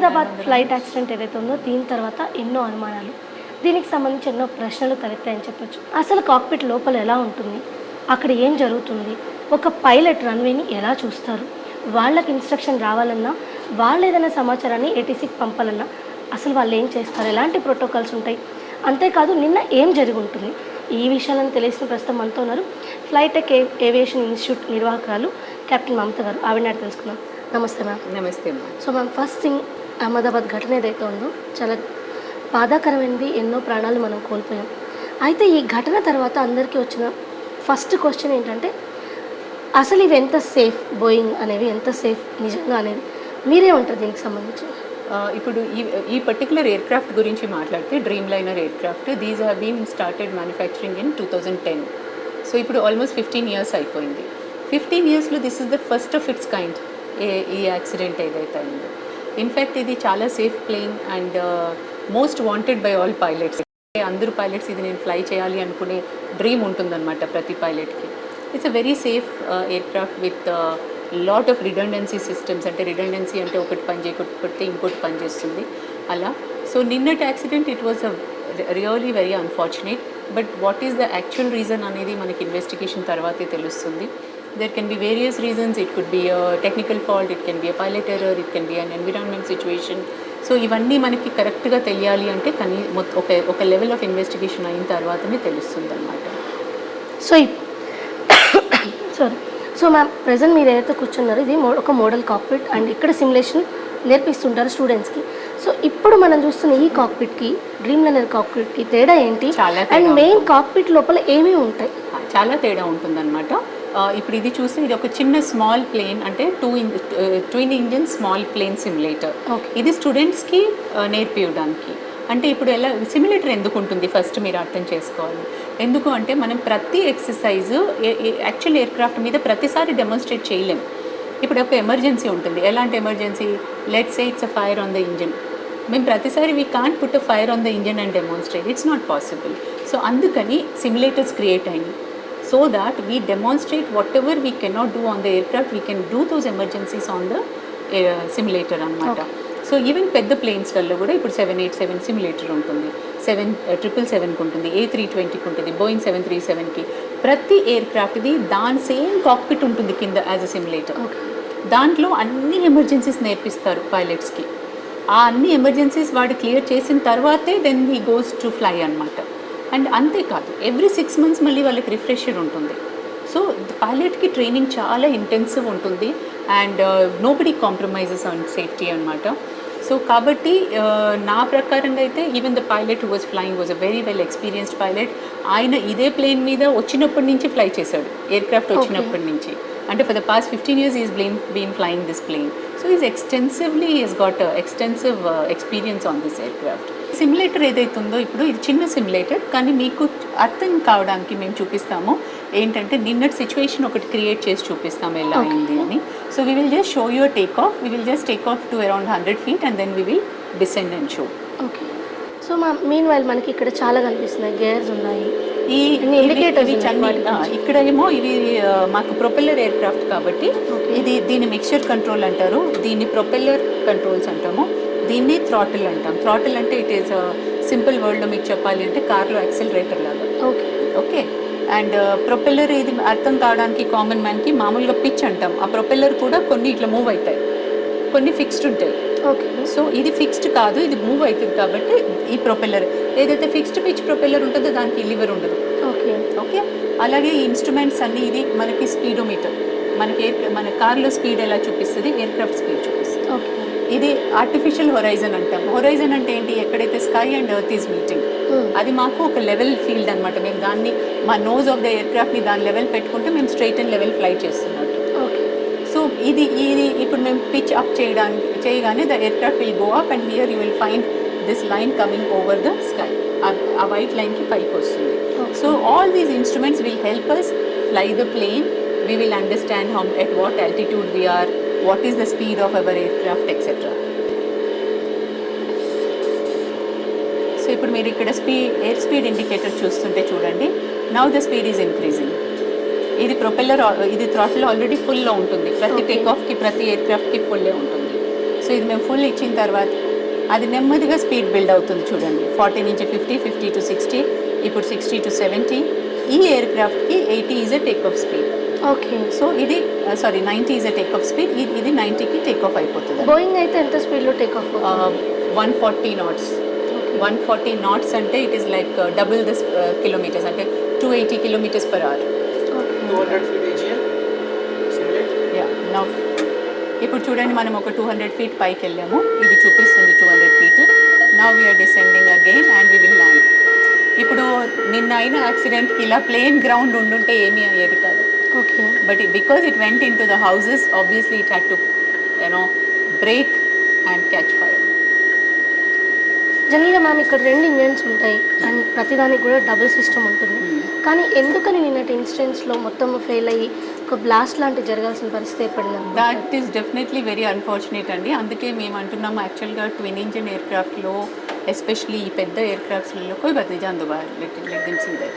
Ahmedabad flight accident ఏదైతే ఉందో దీని తర్వాత ఎన్నో అనుమానాలు. దీనికి సంబంధించి ఎన్నో ప్రశ్నలు తలెత్తాయని చెప్పొచ్చు. అసలు కాక్పిట్ లోపల ఎలా ఉంటుంది? అక్కడ ఏం జరుగుతుంది? ఒక పైలట్ రన్వేని ఎలా చూస్తారు? వాళ్ళకి ఇన్స్ట్రక్షన్ రావాలన్నా వాళ్ళు ఏదైనా సమాచారాన్ని ఏటీసీకి పంపాలన్నా అసలు వాళ్ళు ఏం చేస్తారు? ఎలాంటి ప్రోటోకాల్స్ ఉంటాయి? అంతేకాదు నిన్న ఏం జరిగి ఉంటుంది ఈ విషయాలను తెలిసిన ప్రస్తుతం మనతో ఉన్నారు ఫ్లైట్ టెక్ ఏవియేషన్ ఇన్స్టిట్యూట్ నిర్వాహకురాలు కెప్టెన్ మమత గారు. ఆవిడ తెలుసుకుందాం. నమస్తే మ్యామ్. నమస్తే అమ్మా so ma'am first thing Ahmedabad ఘటన ఏదైతే ఉందో చాలా బాధాకరమైనది ఎన్నో ప్రాణాలు మనం కోల్పోయాం. అయితే ఈ ఘటన తర్వాత అందరికీ వచ్చిన ఫస్ట్ క్వశ్చన్ ఏంటంటే అసలు ఇవి ఎంత సేఫ్? బోయింగ్ అనేవి ఎంత సేఫ్? నిజంగా అనేది మీరేమంటారు దీనికి సంబంధించి. ఇప్పుడు ఈ ఈ పర్టికులర్ ఎయిర్ క్రాఫ్ట్ గురించి మాట్లాడితే dreamliner aircraft these have been started manufacturing in two thousand ten so ఇప్పుడు ఆల్మోస్ట్ ఫిఫ్టీన్ ఇయర్స్ అయిపోయింది. ఫిఫ్టీన్ ఇయర్స్లో this is the first of its kind ఏ ఈ యాక్సిడెంట్ ఏదైతే అయిందో. ఇన్ఫ్యాక్ట్ ఇది చాలా safe plane and most wanted by all pilots అందరూ pilots ఇది నేను ఫ్లై చేయాలి అనుకునే డ్రీమ్ ఉంటుందన్నమాట ప్రతి పైలట్కి it's a very safe aircraft with lot of redundancy systems అంటే రిడండెన్సీ అంటే ఒకటి పని చేయకపోతే ఇంకోటి పని చేస్తుంది. అలా. సో నిన్నటి accident it was a really very unfortunate but what is the actual reason అనేది మనకి ఇన్వెస్టిగేషన్ తర్వాతే తెలుస్తుంది. There can be various reasons it could be technical fault it can be a pilot error it can be an environment situation so ఇవన్నీ మనకి కరెక్ట్గా తెలియాలి అంటే కనీ ఒక ఒక లెవెల్ ఆఫ్ ఇన్వెస్టిగేషన్ అయిన తర్వాతనే తెలుస్తుంది అనమాట so sorry so ma'am present మీరు ఏదైతే కూర్చున్నారో ఇది ఒక మోడల్ కాక్పిట్ అండ్ ఇక్కడ సిమ్యులేషన్ నేర్పిస్తుంటారు స్టూడెంట్స్కి సో ఇప్పుడు మనం చూస్తున్న ఈ కాక్పిట్కి డ్రీమ్ లైనర్ కాక్పిట్కి తేడా ఏంటి? చాలా అండ్ మెయిన్ కాక్పిట్ లోపల ఏమేమి ఉంటాయి? చాలా తేడా ఉంటుందన్నమాట. ఇప్పుడు ఇది చూస్తే ఇది ఒక చిన్న స్మాల్ ప్లేన్ అంటే two in twin engine small plane simulator. ఇది స్టూడెంట్స్కి నేర్పియడానికి. అంటే ఇప్పుడు ఎలా సిమ్యులేటర్ ఎందుకు ఉంటుంది? ఫస్ట్ మీరు అర్థం చేసుకోవాలి. ఎందుకు అంటే మనం ప్రతి ఎక్సర్సైజ్ యాక్చువల్ ఎయిర్ క్రాఫ్ట్ మీద ప్రతిసారి డెమోన్స్ట్రేట్ చేయలేం. ఇప్పుడు ఒక ఎమర్జెన్సీ ఉంటుంది. ఎలాంటి emergency let's say it's a fire on the engine మేము ప్రతిసారి we can't put a fire on the engine and demonstrate it's not possible so అందుకని సిమ్యులేటర్స్ క్రియేట్ అయినాయి. So that we demonstrate whatever we cannot do on the aircraft we can do those emergencies on the simulator అనమాట so even పెద్ద ప్లేన్స్లలో కూడా ఇప్పుడు seven eight seven simulator ఉంటుంది. Seven triple సెవెన్కి ఉంటుంది. ఏ త్రీ ట్వంటీకి ఉంటుంది. బోయింగ్ సెవెన్ త్రీ సెవెన్కి ప్రతి ఎయిర్ క్రాఫ్ట్ది దాని సేమ్ కాక్పిట్ ఉంటుంది కింద యాజ్ అ సిమ్యులేటర్ దాంట్లో అన్ని ఎమర్జెన్సీస్ నేర్పిస్తారు పైలట్స్కి ఆ అన్ని ఎమర్జెన్సీస్ వాడు క్లియర్ చేసిన తర్వాతే then he goes to fly అనమాట అండ్ అంతేకాదు ఎవ్రీ సిక్స్ మంత్స్ మళ్ళీ వాళ్ళకి రిఫ్రెషర్ ఉంటుంది. సో పైలట్కి ట్రైనింగ్ చాలా ఇంటెన్సివ్ ఉంటుంది and nobody compromises on safety అనమాట సో కాబట్టి uh, నా ప్రకారంగా అయితే even the pilot was flying was a very well experienced pilot ఆయన ఇదే ప్లేన్ మీద వచ్చినప్పటి నుంచి ఫ్లై చేశాడు ఎయిర్ క్రాఫ్ట్ వచ్చినప్పటి నుంచి. అంటే for the past fifteen years is బ్లేన్ been flying this plane so is extensively is got extensive experience on this aircraft simulator ఏదైతే ఉందో ఇప్పుడు ఇది చిన్న సిమ్యులేటర్ కానీ మీకు అర్థం కావడానికి మేము చూపిస్తాము. ఏంటంటే నిన్నటి సిచ్యువేషన్ ఒకటి క్రియేట్ చేసి చూపిస్తాము ఎలా. అయింది అని. So we will just show your take off we will just take off to around hundred feet and then we will descend and show okay so ma'am meanwhile మనకి ఇక్కడ చాలా కనిపిస్తున్నాయి గేర్స్ ఉన్నాయి. ఈ గురించి. ఇక్కడ ఏమో ఇది మాకు ప్రొపెల్లర్ ఎయిర్ క్రాఫ్ట్ కాబట్టి. ఇది దీన్ని మిక్చర్ కంట్రోల్ అంటారు. దీన్ని ప్రొపెల్లర్ కంట్రోల్స్ అంటాము. దీన్ని థ్రాటిల్ అంటాం. థ్రాటిల్ అంటే ఇట్ ఈస్ సింపుల్ వరల్డ్లో మీకు చెప్పాలి అంటే కార్లో యాక్సిలరేటర్ లాగా. ఓకే ఓకే అండ్ ప్రొపెల్లర్ ఇది అర్థం కావడానికి కామన్ మ్యాన్కి మామూలుగా పిచ్ అంటాం. ఆ ప్రొపెల్లర్ కూడా కొన్ని ఇట్లా మూవ్ అవుతాయి. కొన్ని ఫిక్స్డ్ ఉంటాయి. ఓకే సో ఇది ఫిక్స్డ్ కాదు. ఇది మూవ్ అవుతుంది కాబట్టి ఈ ప్రొపెల్లర్ ఏదైతే ఫిక్స్డ్ పిచ్ ప్రొపెల్లర్ ఉంటుందో దానికి లివర్ ఉండదు. ఓకే. అలాగే ఈ ఇన్స్ట్రుమెంట్స్ అన్ని ఇది మనకి స్పీడోమీటర్ మనకి ఎయిర్ మన కార్లో స్పీడ్ ఎలా చూపిస్తుంది? ఎయిర్ క్రాఫ్ట్ స్పీడ్ చూపిస్తుంది. ఓకే. ఇది ఆర్టిఫిషియల్ హొరైజన్ అంటాం. హొరైజన్ అంటే ఏంటి? ఎక్కడైతే sky and earth is meeting అది మాకు ఒక లెవెల్ ఫీల్డ్ అనమాట మేము దాన్ని మా నోజ్ ఆఫ్ ద ఎయిర్ క్రాఫ్ట్ని దాని లెవెల్ పెట్టుకుంటే మేము స్ట్రైట్ అండ్ లెవెల్ ఫ్లై చేస్తున్నట్టు ఓకే. సో ఇది ఇది ఇప్పుడు మేము పిచ్ అప్ చేయడానికి చేయగానే the aircraft will go up and here you will find this line coming over the sky ఆ వైట్ లైన్కి పైకి వస్తుంది. So all these instruments will help us fly the plane we will understand how at what altitude we are what is the speed of our aircraft etc so ఇప్పుడు మీరు ఇక్కడ speed air speed indicator చూస్తుంటే చూడండి. Now the speed is increasing ఇది propeller ఇది throttle already ఫుల్లో ఉంటుంది. ప్రతి. టేక్ ఆఫ్కి ప్రతి ఎయిర్ క్రాఫ్ట్కి ఫుల్లే ఉంటుంది. సో సో ఇది మేము ఫుల్ ఇచ్చిన తర్వాత అది నెమ్మదిగా స్పీడ్ బిల్డ్ అవుతుంది చూడండి. ఫార్టీ నుంచి ఫిఫ్టీ ఫిఫ్టీ టు సిక్స్టీ ఇప్పుడు సిక్స్టీ టు సెవెంటీ ఈ air క్రాఫ్ట్కి eighty is a take off speed okay so ఇది sorry ninety is a take off speed ఇది నైంటీకి టేక్ ఆఫ్ అయిపోతుంది. బోయింగ్ అయితే ఎంత స్పీడ్లో take off one forty knots one forty knots అంటే it is like double this kilometers అంటే two eighty kilometers per hour 200 feet AGL. Simulate. Yeah now ఇప్పుడు చూడండి మనం ఒక టూ హండ్రెడ్ ఫీట్ పైకి వెళ్ళాము. ఇది చూపిస్తుంది two hundred feet now we're descending again and we will land ఇప్పుడు నిన్న అయిన యాక్సిడెంట్కి ఇలా ప్లేన్ గ్రౌండ్ ఉండుంటే ఏమీ అయ్యేది కాదు. Okay. But because it went into the houses obviously it had to you know break and catch fire. జనరల్గా ma'am ఇక్కడ రెండు ఇంజన్స్ ఉంటాయి అండ్ ప్రతిదానికి కూడా డబుల్ సిస్టమ్ ఉంటుంది. కానీ ఎందుకని నిన్నటి ఇన్సిడెంట్స్లో మొత్తం ఫెయిల్ అయ్యి ఒక బ్లాస్ట్ లాంటి జరగాల్సిన పరిస్థితి ఏర్పడింది that is definitely very unfortunate అండి. అందుకే మేము అంటున్నాము యాక్చువల్గా ట్విన్ ఇంజిన్ ఎయిర్ క్రాఫ్ట్లో ఎస్పెషలీ ఈ పెద్ద ఎయిర్ క్రాఫ్ట్స్లలో బతిజా అందుబాటు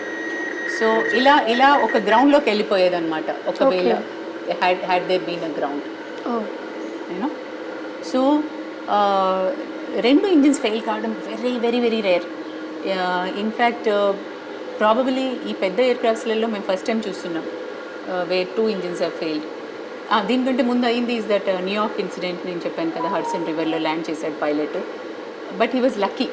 సో ఇలా ఇలా ఒక గ్రౌండ్లోకి వెళ్ళిపోయేదన్నమాట. ఒకవేళ had had there been a ground you know so రెండు ఇంజిన్స్ ఫెయిల్ కావడం very very very rare in fact probably ఈ పెద్ద ఎయిర్ క్రాఫ్ట్స్లలో మేము ఫస్ట్ టైం చూస్తున్నాం. Where two engines are failed దీనికంటే ముందు అయింది ఇస్ దట్ న్యూయార్క్ ఇన్సిడెంట్ నేను చెప్పాను కదా హడ్సన్ రివర్లో ల్యాండ్ చేశాడు pilot but he was lucky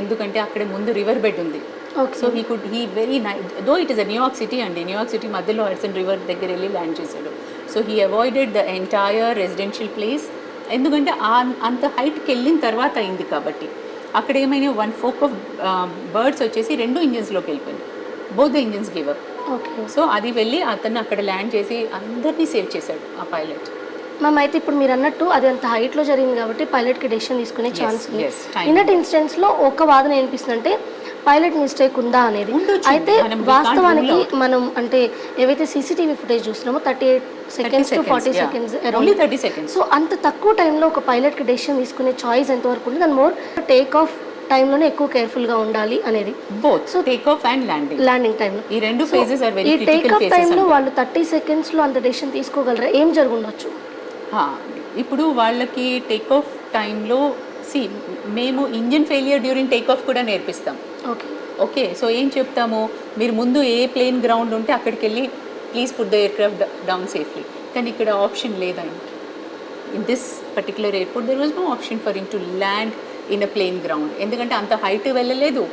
ఎందుకంటే అక్కడే ముందు రివర్ బెడ్ ఉంది. Okay so he could he very nigh though it is a New York city అండి న్యూయార్క్ సిటీ మధ్యలో హడ్సన్ రివర్ దగ్గర వెళ్ళి ల్యాండ్ చేశాడు. So he avoided the entire residential place ఎందుకంటే అంత హైట్కి వెళ్ళిన తర్వాత అయింది కాబట్టి. అక్కడ ఏమైనా వన్ ఫోక్ ఆఫ్ బర్డ్స్ వచ్చేసి రెండు ఇంజిన్స్లోకి వెళ్ళిపోయింది. Both the engines give up so అది వెళ్ళి అతను అక్కడ ల్యాండ్ చేసి అందరినీ సేవ్ చేశాడు ఆ పైలట్. మ్యామ్ అయితే ఇప్పుడు మీరు అన్నట్టు అది అంత హైట్లో జరిగింది కాబట్టి పైలట్కి డెసిషన్ తీసుకునే ఛాన్స్ ఉంది. నిన్నటి ఇన్సిడెంట్స్లో ఒక వాదన ఏనిపిస్తుందంటే పైలట్ మిస్టేక్ ఉందా అనేది. అయితే వాస్తవానికి. మనం అంటే ఏవైతే CCTV footage చూస్తున్నామో thirty eight seconds to forty seconds only thirty seconds so అంత తక్కువ టైంలో ఒక పైలట్కి డెసిషన్ తీసుకునే చాయిస్ ఎంతవరకు ఉంది? దాని మోర్ టేక్ ఆఫ్ టైంలోనే ఎక్కువ కేర్ఫుల్గా ఉండాలి అనేది. Both so take off and landing landing టైంలో ఈ రెండు ఫేజెస్ ఆర్ ఈ టేక్ ఆఫ్ టైంలో వాళ్ళు థర్టీ సెకండ్స్లో అంత డెసిషన్ తీసుకోగలరా? ఏం జరుగుండొచ్చు? ఇప్పుడు వాళ్ళకి టేక్ ఆఫ్ టైంలో సి మేము engine failure during take off కూడా నేర్పిస్తాం. ఓకే ఓకే సో ఏం చెప్తాము? మీరు ముందు ఏ ప్లేన్ గ్రౌండ్ ఉంటే అక్కడికి వెళ్ళి please put the aircraft down safely కానీ ఇక్కడ ఆప్షన్ లేదండి. In this particular airport there was no option for in to land in a plane ground ఎందుకంటే అంత హైట్ వెళ్ళలేదు.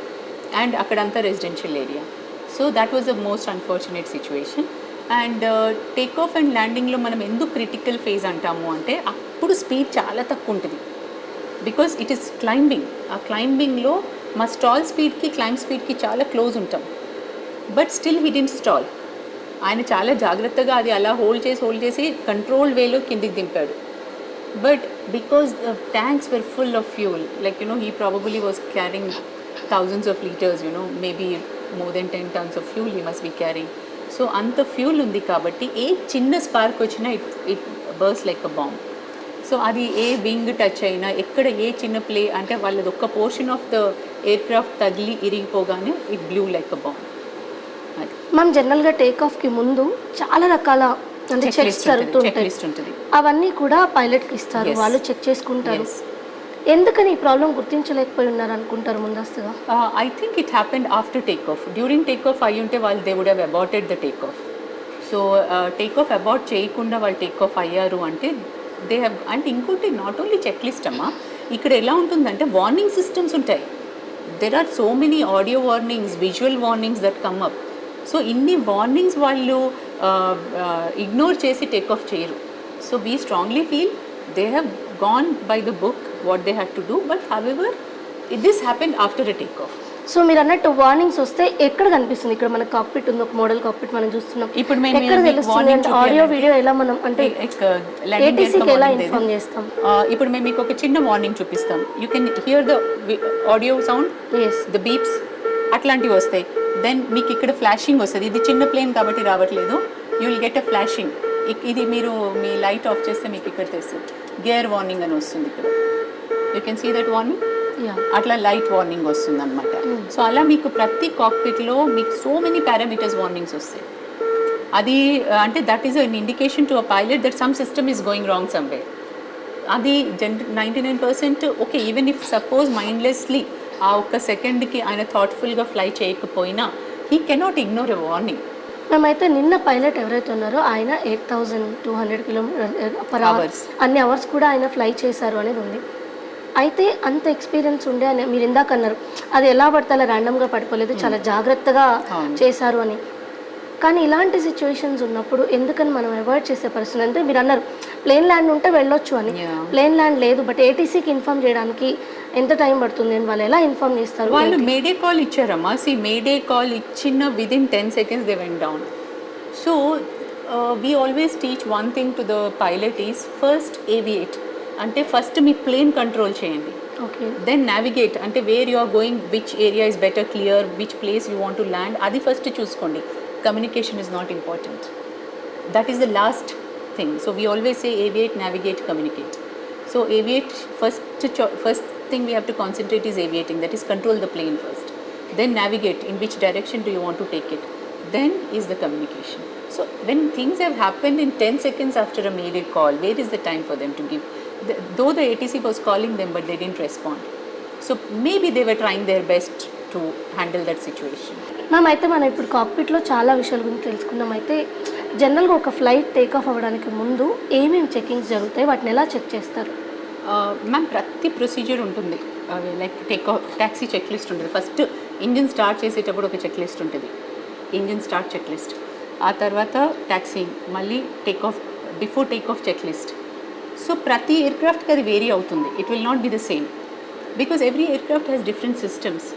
అండ్ అక్కడంతా residential area so that was the most unfortunate situation and take off and ల్యాండింగ్లో మనం ఎందుకు critical phase అంటాము అంటే అప్పుడు speed చాలా తక్కువ ఉంటుంది. బికాస్ ఇట్ ఈస్ క్లైంబింగ్ ఆ క్లైంబింగ్లో మా స్టాల్ స్పీడ్కి క్లైంబ్ స్పీడ్కి చాలా క్లోజ్ ఉంటాం. But still he didn't stall ఆయన చాలా జాగ్రత్తగా అది అలా హోల్డ్ చేసి హోల్డ్ చేసి కంట్రోల్ వేలో కిందికి దింపాడు. But because the tanks were full of fuel like you know he probably was carrying thousands of liters you know maybe more then ten tons of fuel he must be carrying so అంత fuel ఉంది కాబట్టి ఏ చిన్న spark వచ్చినా it it burst like a bomb so అది ఏ wing touch అయినా ఎక్కడ ఏ చిన్న ప్లే అంటే వాళ్ళది ఒక్క portion of the aircraft తగిలి ఇరిగిపోగానే it blew like a bomb మనం జనరల్గా టేక్ ఆఫ్కి ముందు చాలా రకాల అంటే చెక్స్ జరుగుతుంటాయి అవన్నీ కూడా పైలట్కి ఇస్తారు. వాళ్ళు చెక్ చేసుకుంటారు. ఎందుకని ఈ ప్రాబ్లం గుర్తించలేకపోయి ఉన్నారు అనుకుంటారు ముందస్తుగా? I think it happened after take off during take off అయి ఉంటే వాళ్ళు they would have aborted the take off so take off abort చేయకుండా వాళ్ళు టేక్ ఆఫ్ అయ్యారు అంటే దే హ్యావ్ అంటే ఇంకోటి నాట్ ఓన్లీ చెక్ లిస్ట్ అమ్మా ఇక్కడ ఎలా ఉంటుందంటే వార్నింగ్ సిస్టమ్స్ ఉంటాయి. There are so many audio warnings visual warnings that come up so ఇన్ని వార్నింగ్స్ వాళ్ళు ఇగ్నోర్ చేసి టేక్ ఆఫ్ చేయరు. So we strongly feel they have gone by the book what they have to do but however this happen after a take off so మీరు అన్నట్టు warnings వస్తే ఎక్కడ కనిపిస్తుంది? ఇక్కడ మన కాక్పిట్ ఉంది? ఒక మోడల్ కాక్పిట్ మనం చూస్తున్నాం. ఇప్పుడు మేము ఎక్కడ తెలుస్తుంది అంటే ఆడియో వీడియో ఎలా మనం అంటే ఏటీసీకి ఎలా ఇన్ఫార్మ్ చేస్తాం? ఇప్పుడు మేము మీకు ఒక చిన్న వార్నింగ్ చూపిస్తాం. You can hear the audio sound as the beeps అట్లాంటివి వస్తాయి. దెన్ మీకు ఇక్కడ ఫ్లాషింగ్ వస్తుంది. ఇది చిన్న ప్లేన్ కాబట్టి రావట్లేదు. You will get a flashing ఇది మీరు మీ లైట్ ఆఫ్ చేస్తే మీకు ఇక్కడ తెలుస్తుంది గేర్ వార్నింగ్ అని వస్తుంది ఇక్కడ. You can see that warning అట్లా లైట్ వార్నింగ్ వస్తుంది అనమాట సో అలా మీకు ప్రతి కాక్పిట్లో మీకు సో మెనీ పారామీటర్స్ వార్నింగ్స్ వస్తాయి. అది అంటే that is an indication to a pilot that some system is going wrong somewhere అది Jan ninety nine percent okay even if suppose mindlessly ఆ ఒక్క సెకండ్కి ఆయన థాట్ఫుల్గా ఫ్లై చేయకపోయినా he cannot ignore a warning మేమైతే నిన్న పైలట్ ఎవరైతే ఉన్నారో ఆయన eight thousand two hundred kilometer per hour Hours. అన్ని అవర్స్ కూడా ఆయన ఫ్లై చేశారు అనేది ఉంది అయితే అంత ఎక్స్పీరియన్స్ ఉండే అని మీరు ఇందాక అన్నారు అది ఎలా పడితే అలా ర్యాండమ్గా పడిపోలేదు చాలా జాగ్రత్తగా అవును. చేశారు అని కానీ ఇలాంటి సిచ్యువేషన్స్ ఉన్నప్పుడు ఎందుకని మనం అవాయిడ్ చేసే పరిస్థితి అంటే మీరు అన్నారు ప్లేన్ ల్యాండ్ ఉంటే వెళ్ళొచ్చు అని. ప్లేన్ ల్యాండ్ లేదు బట్ ఏటీసీకి ఇన్ఫామ్ చేయడానికి ఎంత టైం పడుతుంది అని వాళ్ళు ఎలా ఇన్ఫామ్ చేస్తారు? వాళ్ళు మేడే కాల్ ఇచ్చారమ్మా. సి మేడే కాల్ ఇచ్చిన within ten seconds they went down so we always teach one thing to the pilot is first aviate అంటే ఫస్ట్ మీ ప్లేన్ కంట్రోల్ చేయండి. ఓకే దెన్ నావిగేట్ అంటే where you are going which area is better clear which place you want to land అది first చూసుకోండి. Communication is not important that is the last thing so we always say aviate navigate communicate so aviate first first thing we have to concentrate is aviating, that is control the plane first. Then navigate, in which direction do you want to take it. then is the communication. So when things have happened in 10 seconds after a mayday call, where is the time for them to give? The, though the ATC was calling them, but they didn't respond. So maybe they were trying their best to handle that situation. Ma'am అయితే మనం ఇప్పుడు కాక్పిట్లో చాలా విషయాల గురించి తెలుసుకున్నాం అయితే జనరల్గా ఒక ఫ్లైట్ టేక్ ఆఫ్ అవ్వడానికి ముందు ఏమేమి చెకింగ్స్ జరుగుతాయి వాటిని ఎలా చెక్ చేస్తారు మ్యామ్ ప్రతి ప్రొసీజర్ ఉంటుంది. Like take off taxi check list ఉంటుంది. ఫస్ట్ ఇంజిన్ స్టార్ట్ చేసేటప్పుడు ఒక చెక్ లిస్ట్ ఉంటుంది. ఇంజిన్ స్టార్ట్ చెక్ లిస్ట్ ఆ తర్వాత ట్యాక్సీ మళ్ళీ take off before take off check list so ప్రతి ఎయిర్క్రాఫ్ట్కి అది వేరీ అవుతుంది. It will not be the same because every aircraft has different systems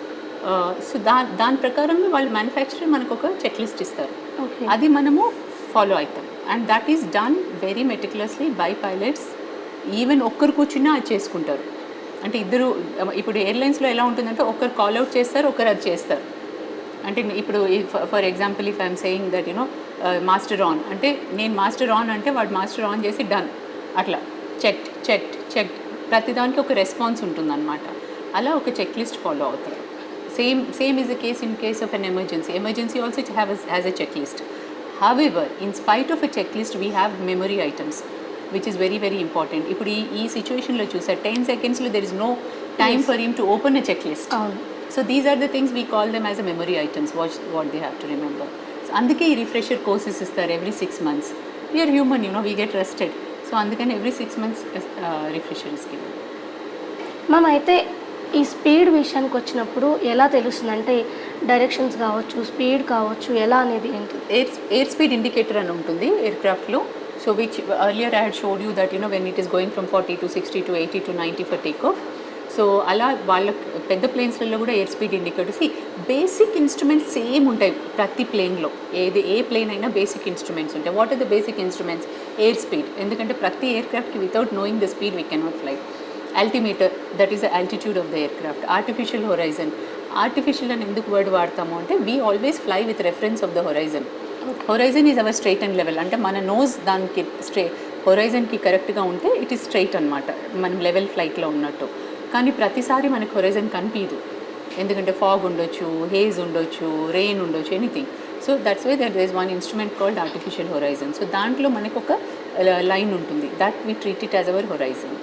so దా దాని ప్రకారంగా వాళ్ళు మ్యానుఫ్యాక్చరర్ మనకు ఒక చెక్ లిస్ట్ ఇస్తారు. ఓకే అది మనము ఫాలో అవుతాం. And that is done very meticulously by pilots even ఒక్కరు కూర్చున్నా అది చేసుకుంటారు అంటే ఇద్దరు ఇప్పుడు ఎయిర్లైన్స్లో ఎలా ఉంటుందంటే ఒకరు కాల్ అవుట్ చేస్తారు ఒకరు అది చేస్తారు అంటే ఇప్పుడు for example if I'm saying that you know master on అంటే నేను మాస్టర్ ఆన్ అంటే వాడు మాస్టర్ ఆన్ చేసి డన్ అట్లా చెక్ చెక్ చెక్ ప్రతిదానికి ఒక రెస్పాన్స్ ఉంటుందన్నమాట అలా ఒక చెక్ లిస్ట్ ఫాలో అవుతారు same same is the case in case of an emergency emergency also have has a check list however in spite of a check list we have memory items which is very very important ఇప్పుడు ఈ ఈ సిచ్యువేషన్లో చూసారు ten సెకండ్స్లో there is no time for him to open a check list so these are the things we call them as a memory items watch what they have to remember so అందుకే ఈ refresher courses ఇస్తారు every six months we are human you know we get rested so అందుకని every six months refresher is given ma'am అయితే ఈ speed విషయానికి వచ్చినప్పుడు ఎలా తెలుస్తుంది? అంటే డైరెక్షన్స్ కావచ్చు స్పీడ్ కావచ్చు ఎలా అనేది ఏంటి? ఎయిర్ ఎయిర్ స్పీడ్ ఇండికేటర్ అని ఉంటుంది ఎయిర్క్రాఫ్ట్లో so which earlier I had showed you that you know when it going going forty to sixty to eighty to ninety for take off so అలా వాళ్ళ పెద్ద ప్లేన్స్లలో కూడా air speed indicators basic instruments same ఉంటాయి ప్రతి ప్లేన్లో ఏది ఏ ప్లేన్ అయినా బేసిక్ ఇన్స్ట్రుమెంట్స్ ఉంటాయి. What are the basic instruments air speed ఎందుకంటే ప్రతి ఎయిర్క్రాఫ్ట్కి without knowing the speed we cannot fly altimeter that is the altitude of the aircraft. Artificial horizon artificial అని ఎందుకు వర్డ్ వాడతాము అంటే we always fly with reference of the horizon horizon is our straight and level అంటే మన nose దానికి stray హొరైజన్కి కరెక్ట్గా ఉంటే it is straight అనమాట మనం లెవెల్ ఫ్లైట్లో ఉన్నట్టు. కానీ ప్రతిసారి మనకు హొరైజన్ కనిపించదు. ఎందుకంటే ఫాగ్ ఉండొచ్చు హేజ్ ఉండొచ్చు రెయిన్ ఉండొచ్చు anything so that's why that is one instrument called artificial horizon so దాంట్లో మనకు ఒక లైన్ ఉంటుంది. That we treat it as our horizon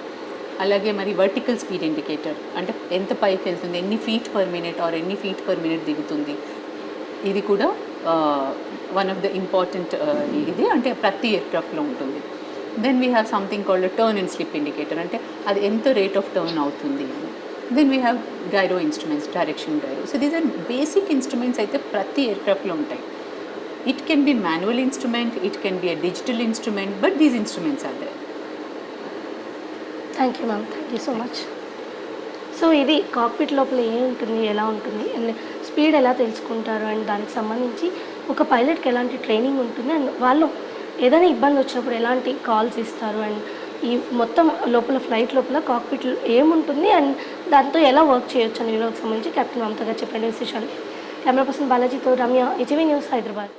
అలాగే మరి వర్టికల్ స్పీడ్ ఇండికేటర్ అంటే ఎంత పైకి వెళ్తుంది ఎన్ని ఫీట్ పర్ మినిట్ ఆర్ ఎన్ని ఫీట్ పర్ మినిట్ దిగుతుంది. ఇది కూడా వన్ ఆఫ్ ద ఇంపార్టెంట్ ఇది అంటే ప్రతి ఎయిర్క్రాఫ్ట్లో ఉంటుంది. Then we have something called turn and slip indicator అంటే అది ఎంత రేట్ ఆఫ్ టర్న్ అవుతుంది then we have gyro instruments direction gyro so these are basic instruments అయితే ప్రతి ఎయిర్క్రాఫ్ట్లో ఉంటాయి. It can be manual instrument it can be a digital instrument but these instruments are they thank you ma'am thank you so much so ఇది cockpit లోపల ఏం ఉంటుంది ఎలా ఉంటుంది స్పీడ్ ఎలా తెలుసుకుంటారు? అండ్ దానికి సంబంధించి ఒక పైలట్కి ఎలాంటి ట్రైనింగ్ ఉంటుంది? అండ్ వాళ్ళు ఏదైనా ఇబ్బంది వచ్చినప్పుడు ఎలాంటి కాల్స్ ఇస్తారు? అండ్ ఈ మొత్తం లోపల ఫ్లైట్ లోపల కాక్పిట్ ఏముంటుంది? అండ్ దాంతో ఎలా వర్క్ చేయొచ్చు? అనే సంబంధించి కెప్టెన్ మమతగా చెప్పండి విశేషాలు కెమెరా పర్సన్ బాలాజీతో రమ్య హెచ్వీ న్యూస్ హైదరాబాద్.